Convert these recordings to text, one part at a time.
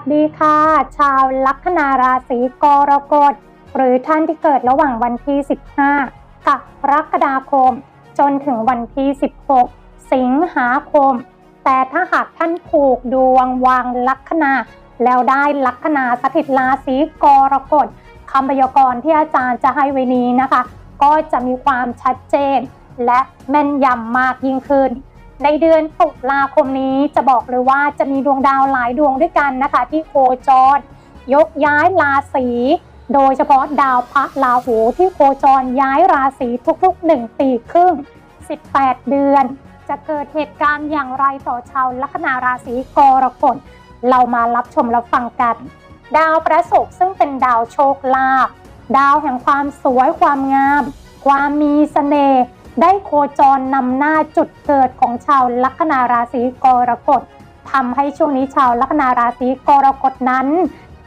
สดีค่ะ ชาวลัคนาราศีกรกฎ หรือท่านที่เกิดระหว่างวันที่ 15กับรกฎาคม จนถึงวันที่ 16 สิงหาคม แต่ถ้าหากท่านผูกดวงวางลัคนา แล้วได้ลัคนาสถิตราศีกรกฎคำพยากรณ์ที่อาจารย์จะให้ไว้นี้นะคะ ก็จะมีความชัดเจน และแม่นยำมากยิ่งขึ้น ในเดือนตุลาคมนี้จะบอกเลยว่าจะมีดวงดาวหลายดวงด้วยกันนะคะ ที่โคจร ยกย้ายราศีโดยเฉพาะดาวพระราหูที่โคจรย้ายราศีทุกๆ 1 ปีครึ่ง 18 เดือน จะเกิดเหตุการณ์อย่างไรต่อชาวลัคนาราศีกรกฎเรามารับชมรับฟังกัน ดาวประศุกร์ซึ่งเป็นดาวโชคลาภดาวแห่งความสวยความงาม ความมีเสน่ห์ ได้โคจรนำหน้าจุดเกิดของชาวลัคนาราศีกรกฎทำให้ช่วงนี้ชาวลัคนาราศีกรกฎนั้น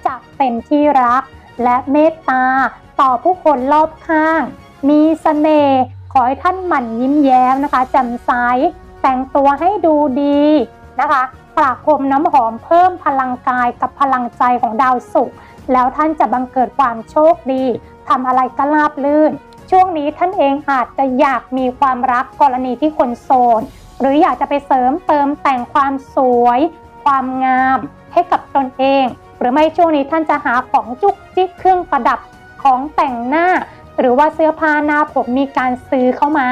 จะเป็นที่รักและเมตตาต่อผู้คนรอบข้าง มีเสน่ห์ขอให้ท่านหมั่นยิ้มแย้มนะคะแจ่มใสแต่งตัวให้ดูดีนะคะประพรมน้ำหอมเพิ่มพลังกายกับพลังใจของดาวศุกร์แล้วท่านจะบังเกิดความโชคดีทำอะไรก็ราบลื่น ช่วงนี้ท่านเองอาจจะอยากมีความรักกรณีที่คนโสดหรืออยากจะไปเสริมเติมแต่งความสวย ความงามให้กับตนเอง หรือไม่ช่วงนี้ท่านจะหาของจุกจิกเครื่องประดับของแต่งหน้า หรือว่าเสื้อผ้าหน้าผมมีการซื้อเข้ามา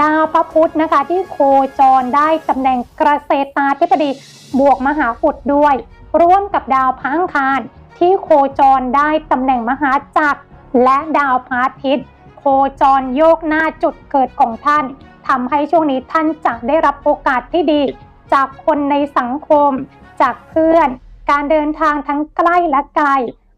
ดาวพระพุธนะคะ ที่โคจรได้ตำแหน่งกระเกษตราธิบดีบวกมหาอุดด้วย ร่วมกับดาวพังคารที่โคจรได้ตำแหน่งมหาจักรและดาวพระอาทิตย์ จรโยกหน้าจุดเกิดของท่านทำให้ช่วงนี้ท่านจะได้รับโอกาสที่ดี จากคนในสังคม จากเพื่อน การเดินทางทั้งใกล้และไกล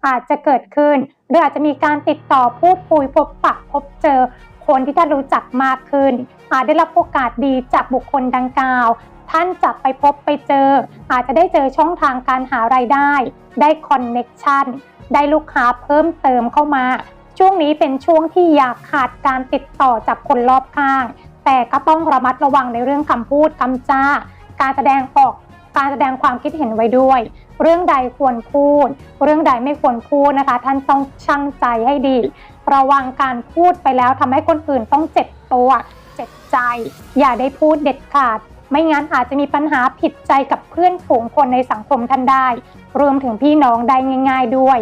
อาจจะเกิดขึ้น หรืออาจจะมีการติดต่อพูดคุยพบปะพบเจอ คนที่ท่านรู้จักมากขึ้น อาจได้รับโอกาสดีจากบุคคลดังกล่าว ท่านจะไปพบไปเจอ อาจจะได้เจอช่องทางการหารายได้ ได้คอนเน็กชันได้ลูกค้าเพิ่มเติมเข้ามา ช่วงนี้เป็นช่วงที่อยากขาดการติดต่อจากคนรอบข้าง แต่ก็ต้องระมัดระวังในเรื่องคำพูดคำจาการแสดงออกการแสดงความคิดเห็นไว้ด้วย เรื่องใดควรพูด เรื่องใดไม่ควรพูดนะคะ ท่านต้องชั่งใจให้ดี ระวังการพูดไปแล้วทำให้คนอื่นต้องเจ็บตัวเจ็บใจ อย่าได้พูดเด็ดขาด ไม่งั้นอาจจะมีปัญหาผิดใจกับเพื่อนฝูงคนในสังคมท่านได้ รวมถึงพี่น้องได้ง่าย ๆด้วย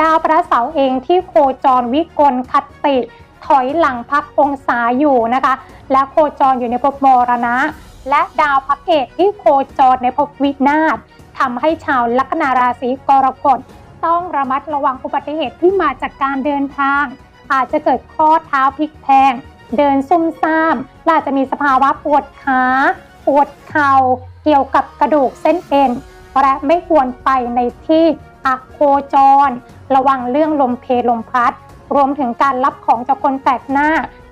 ดาวพระเสาร์เองที่โคจรวิกลคติถอยหลังพักองศาอยู่นะคะ และโคจรอยู่ในภพมรณะ และดาวพระเกที่โคจรในภพวินาศทำให้ชาวลัคนาราศีกรกฎต้องระมัดระวังอุบัติเหตุที่มาจากการเดินทาง อาจจะเกิดข้อเท้าพลิกแพง เดินซุ่มซ่ามและอาจจะมีสภาวะปวดขาปวดเข่าเกี่ยวกับกระดูกเส้นเอ็นและไม่ควรไปในที่อักโคจร ระวังเรื่องลมเพลลมพัด รวมถึงการรับของจากคนแปลกหน้า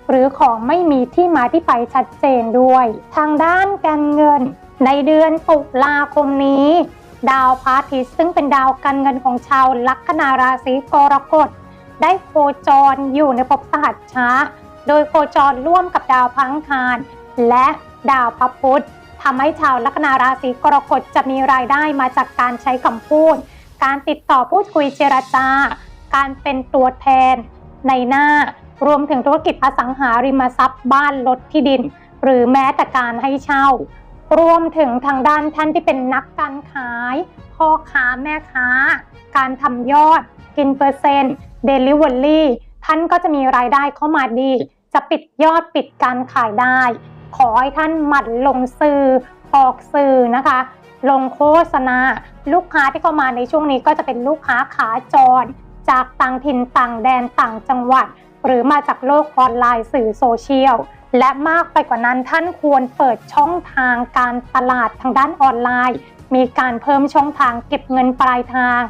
หรือของไม่มีที่มาที่ไปชัดเจนด้วย ทางด้านการเงิน ในเดือนตุลาคมนี้ ดาวพาทิตซึ่งเป็นดาวการเงินของชาวลัคนาราศีกรกฎได้โคจรอยู่ในภพสหัสช้า โดยโคจรร่วมกับดาวพังคาร และดาวพระพุธทำให้ชาวลัคนาราศีกรกฎจะมีรายได้มาจากการใช้คำพูด การติดต่อพูดคุยเจรจาการเป็นตัวแทนในหน้ารวมถึงธุรกิจอสังหาริมทรัพย์บ้านรถที่ดิน หรือแม้แต่การให้เช่า รวมถึงทางด้านท่านที่เป็นนักการขายพ่อค้าแม่ค้า การทำยอด กินเปอร์เซ็นต์เดลิเวอรี่ท่านก็จะมีรายได้เข้ามาดี จะปิดยอดปิดการขายได้ ขอให้ท่านหมั่นลงสื่อออกสื่อนะคะ ลงโฆษณา ลูกค้าที่เข้ามาในช่วงนี้ก็จะเป็นลูกค้าขาจร จากต่างถิ่นต่างแดนต่างจังหวัด หรือมาจากโลกออนไลน์สื่อโซเชียลและมากไปกว่านั้นท่านควรเปิดช่องทางการตลาดทางด้านออนไลน์ มีการเพิ่มช่องทางเก็บเงินปลายทาง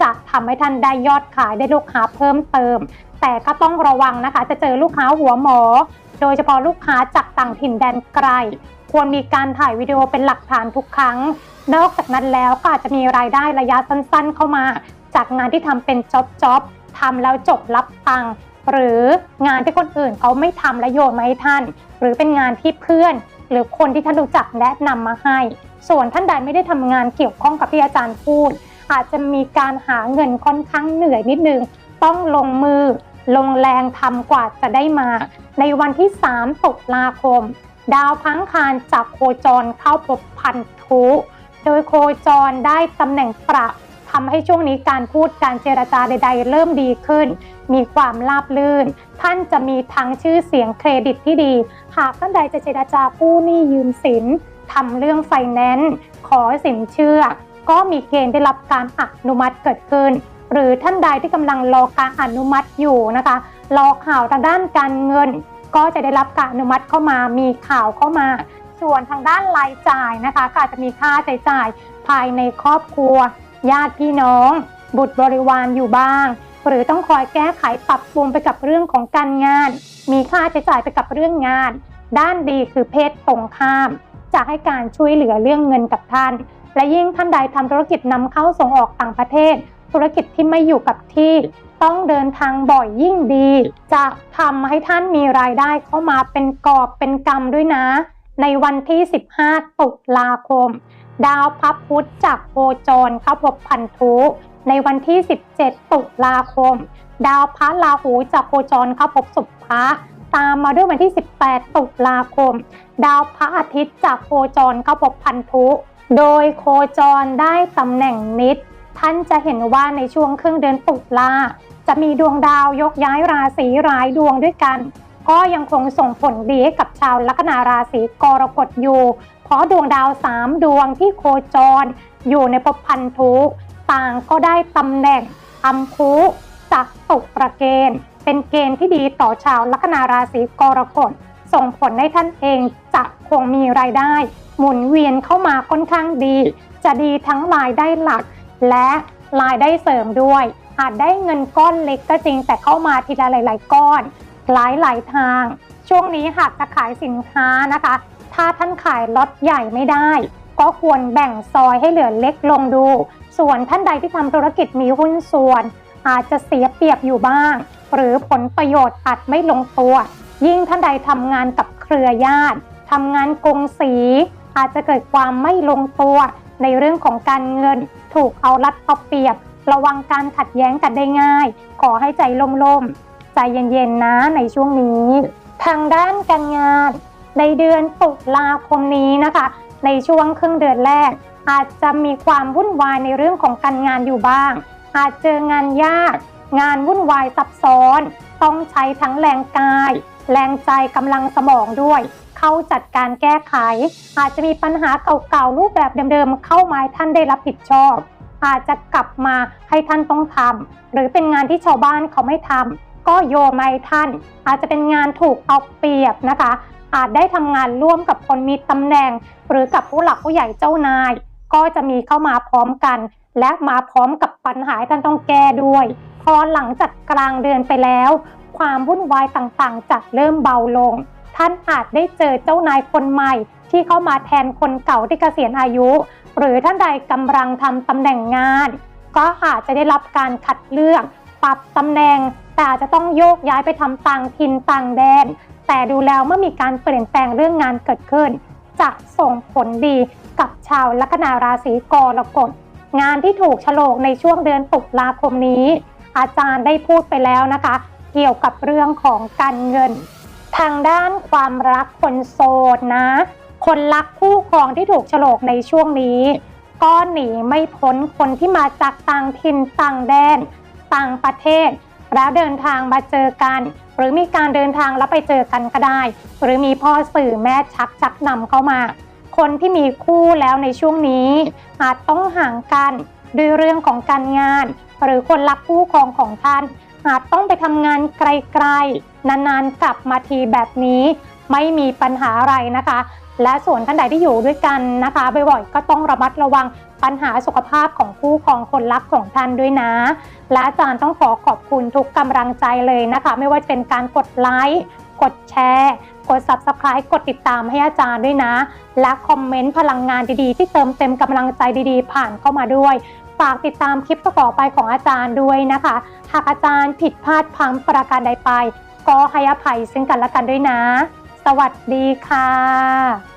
จะทำให้ท่านได้ยอดขายได้ลูกค้าเพิ่มเติม แต่ก็ต้องระวังนะคะ จะเจอลูกค้าหัวหมอ โดยเฉพาะลูกค้าจากต่างถิ่นแดนไกล ควรมีการถ่ายวิดีโอเป็นหลักฐานทุกครั้ง นอกจากนั้นแล้วก็อาจจะมีรายได้ระยะสั้นๆ เข้ามา จากงานที่ทำเป็นจ็อบจ็อบทำแล้วจบรับตังค์หรืองานที่คนอื่นเขาไม่ทำและโยนมาให้ท่าน หรือเป็นงานที่เพื่อน หรือคนที่ท่านรู้จักแนะนำมาให้ ส่วนท่านใดไม่ได้ทำงานเกี่ยวข้องกับที่อาจารย์พูด อาจจะมีการหาเงินค่อนข้างเหนื่อยนิดนึง ต้องลงมือลงแรงทำกว่าจะได้มา ในวันที่ 3 ตุลาคม ดาวพังคารจากโคจรเข้าพบพันธุ โดยโคจรได้ตำแหน่งปรับทำให้ช่วงนี้การพูดการเจรจาใด ๆ เริ่มดีขึ้น มีความราบลื่น ท่านจะมีทั้งชื่อเสียงเครดิตที่ดี หากท่านใดจะเจรจากู้หนี้ยืมสินทำเรื่องไฟแนนซ์ขอสินเชื่อ ก็มีเกณฑ์ได้รับการอนุมัติเกิดขึ้น หรือท่านใดที่กำลังรอการอนุมัติอยู่นะคะ รอข่าวทางด้านการเงิน ก็จะได้รับการอนุมัติเข้ามามีข่าวเข้ามา ส่วนทางด้านรายจ่ายนะคะก็อาจจะมีค่าใช้จ่ายภายในครอบครัว ญาติพี่น้อง บุตรบริวารอยู่บ้าง หรือต้องคอยแก้ไขปรับปรุงไปกับเรื่องของการงาน มีค่าใช้จ่ายไปกับเรื่องงาน ด้านดีคือเพศตรงข้าม จะให้การช่วยเหลือเรื่องเงินกับท่าน และยิ่งท่านใดทำธุรกิจนำเข้าส่งออกต่างประเทศ ธุรกิจที่ไม่อยู่กับที่ ต้องเดินทางบ่อยยิ่งดี จะทำให้ท่านมีรายได้เข้ามาเป็นกอบเป็นกำด้วยนะ ในวันที่ 15 ตุลาคม ดาวพับพุธจากโคจรเข้าพบพันธุในวันที่ 17 ตุลาคม ดาวพระราหูจากโคจรเข้าพบสุภะตามมาด้วยวันที่ 18 ตุลาคม ดาวพระอาทิตย์จากโคจรเข้าพบพันธุ โดยโคจรได้ตำแหน่งนิด ท่านจะเห็นว่าในช่วงครึ่งเดือนตุลาจะมีดวงดาวยกย้ายราศีหลายดวงด้วยกัน ก็ยังคงส่งผลดีให้กับชาวลัคนาราศีกรกฎอยู่ เพราะดวงดาวสามดวงที่โคจร อยู่ในภพพันธุต่างก็ได้ตำแหน่งอัมพุจากตกประเกณฑ์เป็นเกณฑ์ที่ดีต่อชาวลัคนาราศีกรกฎส่งผลให้ท่านเองจะคงมีรายได้ หมุนเวียนเข้ามาค่อนข้างดี จะดีทั้งรายได้หลัก และรายได้เสริมด้วย อาจได้เงินก้อนเล็กก็จริง แต่เข้ามาทีละหลาย ๆ ก้อน หลายๆทาง ช่วงนี้หากจะขายสินค้านะคะ ถ้าท่านขายล็อตใหญ่ไม่ได้ ก็ควรแบ่งซอยให้เหลือเล็กลงดู ส่วนท่านใดที่ทำธุรกิจมีหุ้นส่วน อาจจะเสียเปรียบอยู่บ้าง หรือผลประโยชน์อาจไม่ลงตัว ยิ่งท่านใดทำงานกับเครือญาติทำงานกงสี อาจจะเกิดความไม่ลงตัว ในเรื่องของการเงินถูกเอารัดเอาเปรียบ ระวังการขัดแย้งกันได้ง่าย ขอให้ใจล่มๆ ใจเย็นๆนะในช่วงนี้ ทางด้านการงาน ในเดือนตุลาคมนี้นะคะ ในช่วงครึ่งเดือนแรก อาจจะมีความวุ่นวายในเรื่องของการงานอยู่บ้าง อาจเจองานยาก งานวุ่นวายซับซ้อน ต้องใช้ทั้งแรงกาย แรงใจกำลังสมองด้วย เข้าจัดการแก้ไข อาจจะมีปัญหาเก่าๆรูปแบบเดิมๆเข้ามาท่านได้รับผิดชอบ อาจจะกลับมาให้ท่านต้องทำหรือเป็นงานที่ชาวบ้านเขาไม่ทำก็โยมาให้ท่าน อาจจะเป็นงานถูกเอาเปรียบนะคะ อาจได้ทำงานร่วมกับคนมีตำแหน่ง หรือกับผู้หลักผู้ใหญ่เจ้านาย ก็จะมีเข้ามาพร้อมกัน และมาพร้อมกับปัญหาที่ท่านต้องแก้ด้วย พอหลังจากกลางเดือนไปแล้วความวุ่นวายต่างๆจะเริ่มเบาลง ท่านอาจได้เจอเจ้านายคนใหม่ ที่เข้ามาแทนคนเก่าที่เกษียณอายุ หรือท่านใดกำลังทำตำแหน่งงาน ก็อาจจะได้รับการคัดเลือก ปรับตำแหน่ง แต่อาจจะต้องโยกย้ายไปทำต่างถิ่นต่างแดน แต่ดูแล้วเมื่อมีการเปลี่ยนแปลงเรื่องงานเกิดขึ้น จะส่งผลดีกับชาวลัคนาราศีกรกฎงานที่ถูกฉลกในช่วงเดือนตุลาคมนี้ อาจารย์ได้พูดไปแล้วนะคะ เกี่ยวกับเรื่องของการเงิน ทางด้านความรักคนโสดนะ คนรักคู่ครองที่ถูกฉลกในช่วงนี้ ก็หนีไม่พ้นคนที่มาจากต่างถิ่นต่างแดน ต่างประเทศ แล้วเดินทางมาเจอกัน หรือมีการเดินทางแล้วไปเจอกันก็ได้ หรือมีพ่อสื่อแม่ชักชักนำเข้ามา คนที่มีคู่แล้วในช่วงนี้ อาจต้องห่างกันด้วยเรื่องของการงาน หรือคนรักคู่ครองของท่าน อาจต้องไปทำงานไกลๆ นานๆ กลับมาทีแบบนี้ ไม่มีปัญหาอะไรนะคะ และส่วนท่านใดที่อยู่ด้วยกันนะคะบ่อยๆก็ต้องระมัดระวังปัญหาสุขภาพของคู่ครองคนรักของท่านด้วยนะ และอาจารย์ต้องขอขอบคุณทุกกำลังใจเลยนะคะ ไม่ว่าจะเป็นการกดไลค์กดแชร์กด Subscribe กดติดตามให้อาจารย์ด้วยนะ และคอมเมนต์พลังงานดีๆ ที่เติมเต็มกำลังใจดีๆ ผ่านเข้ามาด้วย ฝากติดตามคลิปต่อไปของอาจารย์ด้วยนะคะ หากอาจารย์ผิดพลาดพังประการใดไป ก็ให้อภัยซึ่งกันและกันด้วยนะ สวัสดีค่ะ